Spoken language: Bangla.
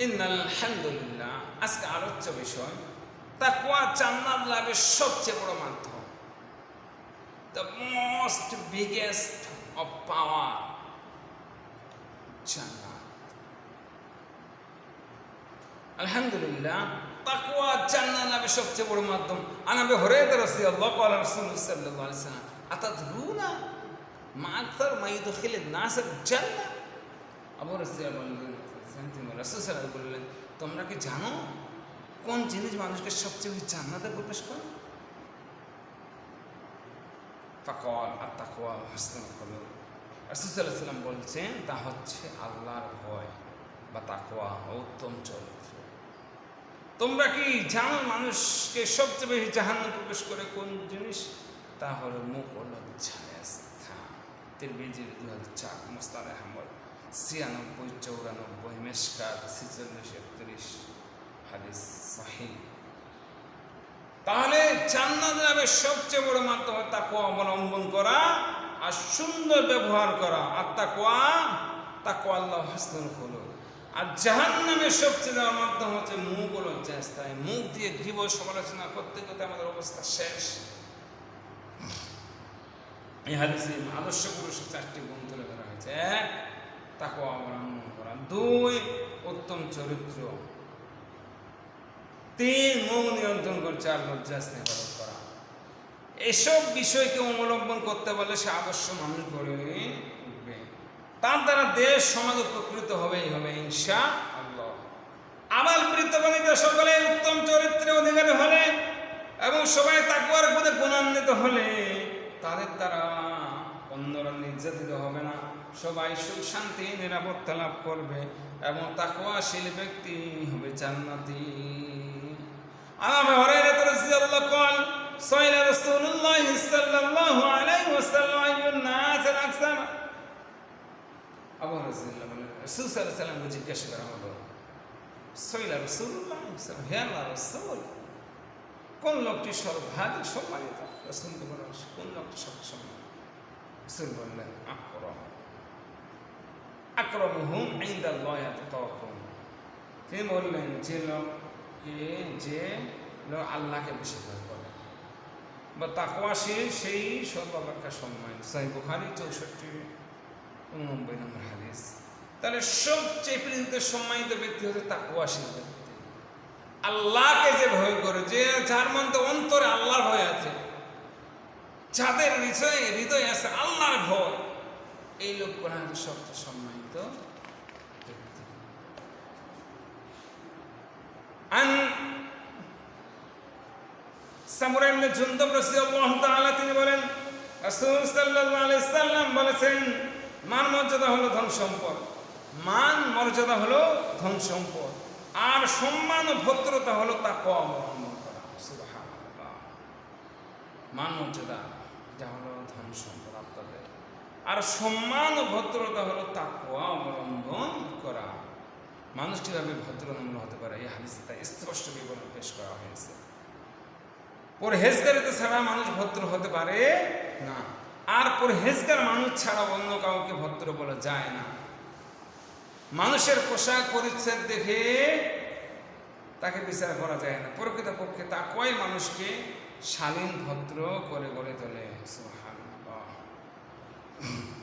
ইন্নাল আলহামদুলিল্লাহ আজকে আলোচ্য বিষয় তাকুয়া জান্নাত লাভের সবচেয়ে বড় মাধ্যম the most biggest of power জান্নাত আলহামদুলিল্লাহ তাকুয়া জান্নাত লাভের সবচেয়ে বড় মাধ্যম আনাবে হরাইরা রাদিয়াল্লাহু আনহু রাসূলুল্লাহ সাল্লাল্লাহু আলাইহি ওয়াসাল্লাম আতাদরুনা মা আকসার মা ইদখিলুন নাস জান্নাহ আবু রাসূল বললেন তিনি রাসূল সাল্লাল্লাহু বললেন, তোমরা কি জানো কোন জিনিস মানুষকে সবচেয়ে বেশি জান্নাতে প্রবেশ করে? ফাকল আর তাকুয়া হাসনাল কলম রাসূল সাল্লাম বলছেন, তা হচ্ছে আল্লাহর ভয় বা তাকুয়া উত্তম চরিত্র। তোমরা কি জানো মানুষকে সবচেয়ে বেশি জাহান্ন প্রবেশ করে কোন জিনিস? তা হলো মুখ ও লজ্জায় স্থান তিরমিজির দু হাজার চার, মোস্তাদ আহমদ ছিয়ানব্বই, চৌরানব্বই মেশকাত ছিচল্লিশ, একত্রিশ, হাদিস সাহি। তাহলে জান্নাত লাভের সবচেয়ে বড় মাধ্যম তাকুয়া অবলম্বন করা আর সুন্দর ব্যবহার করা। আর তাকুয়া তাকুয়া আল্লাহ হাসনুল হলো। আর জাহান নামের সবচেয়ে দেওয়ার মাধ্যম হচ্ছে মুখ ও চেষ্টায় মুখ দিয়ে জীব সমালোচনা করতে করতে আমাদের অবস্থা শেষ। এই হাদিসে আদর্শ পুরুষের চারটি গুণ তুলে ধরা হয়েছে। এক তাকে অবলম্বন করা। দুই, উত্তম চরিত্র। তিন মুখ নিয়ন্ত্রণ করে চার, লজ্জা, স্নেহ করা। এসব বিষয়কে অবলম্বন করতে পারলে সে আদর্শ মানুষ গড়ে উঠবে। তার দ্বারা দেশ, সমাজ উপকৃত হবেই হবে, ইনশা আল্লাহ। বৃত্তবাণিত সকলে উত্তম চরিত্রের অধিকারী হলে এবং সবাই পদে গুণান্বিত হলে তাদের দ্বারা সবাই সুখ শান্তি, নিরাপত্তা লাভ করবে এবং তাকওয়াশীল ব্যক্তি হবে জান্নাতি। আলামে হরাইরা রাদিয়াল্লাহু কল সাইলা রাসূলুল্লাহ সাল্লাল্লাহু আলাইহি ওয়াসাল্লাম আইয়ুন আকসাম। আবু রাসূলুল্লাহ বলেন, রাসূল সাল্লাল্লাহু আলাইহি ওয়াসাল্লাম জিজ্ঞাসা করা হলো রাসূলুল্লাহ সাল্লাল্লাহু কোন লোকটি সর্বাধিক সম্মানিত? রাসূলকে কোন লোকটি সর্বাধিক সম্মানিত রাসূল বললেন, আকরাম। আকরম হুম তখন তিনি বললেন, যে লোককে যে লোক আল্লাহকে বেশি ভয় করে। বা তাকওয়াশীল সেই সর্বাপেক্ষা সম্মান সাই বুখারি, চৌষট্টি, উননব্বই নম্বর হাদিস। তাহলে সবচেয়ে পৃথিবীতে সম্মানিত ব্যক্তি হচ্ছে তাকুয়াশীল ব্যক্তি। আল্লাহকে যে ভয় করে, যে যার মধ্যে অন্তরে আল্লাহর ভয় আছে, যাদের হৃদয়ে হৃদয় আছে আল্লাহর ভয় এই লোকগুলো হচ্ছে সবচেয়ে সম্মানিত ব্যক্তি। তিনি বলেন সাল্লাম বলেছেন, মান মর্যাদা হলো ধন সম্পদ। মান মর্যাদা হলো ধন সম্পদ। আর সম্মান ও ভদ্রতা হলো তা কম মান মর্যাদা, এটা হলো ধন সম্পদ আপনাদের। আর সম্মান ও ভদ্রতা হলো তাকওয়া অবলম্বন করা। মানুষ কীভাবে ভদ্র নম্র হতে পারে, এই হাদিসে তা স্পষ্ট বিবরণ পেশ করা হয়েছে। পরহেজগারিতে ছাড়া মানুষ ভদ্র হতে পারে না। আর পরহেজগার মানুষ ছাড়া অন্য কাউকে ভদ্র বলা যায় না। মানুষের পোশাক পরিচ্ছেদ দেখে তাকে বিচার করা যায় না। প্রকৃতপক্ষে তা কয় মানুষকে শালীন ভদ্র করে গড়ে তোলে Amen.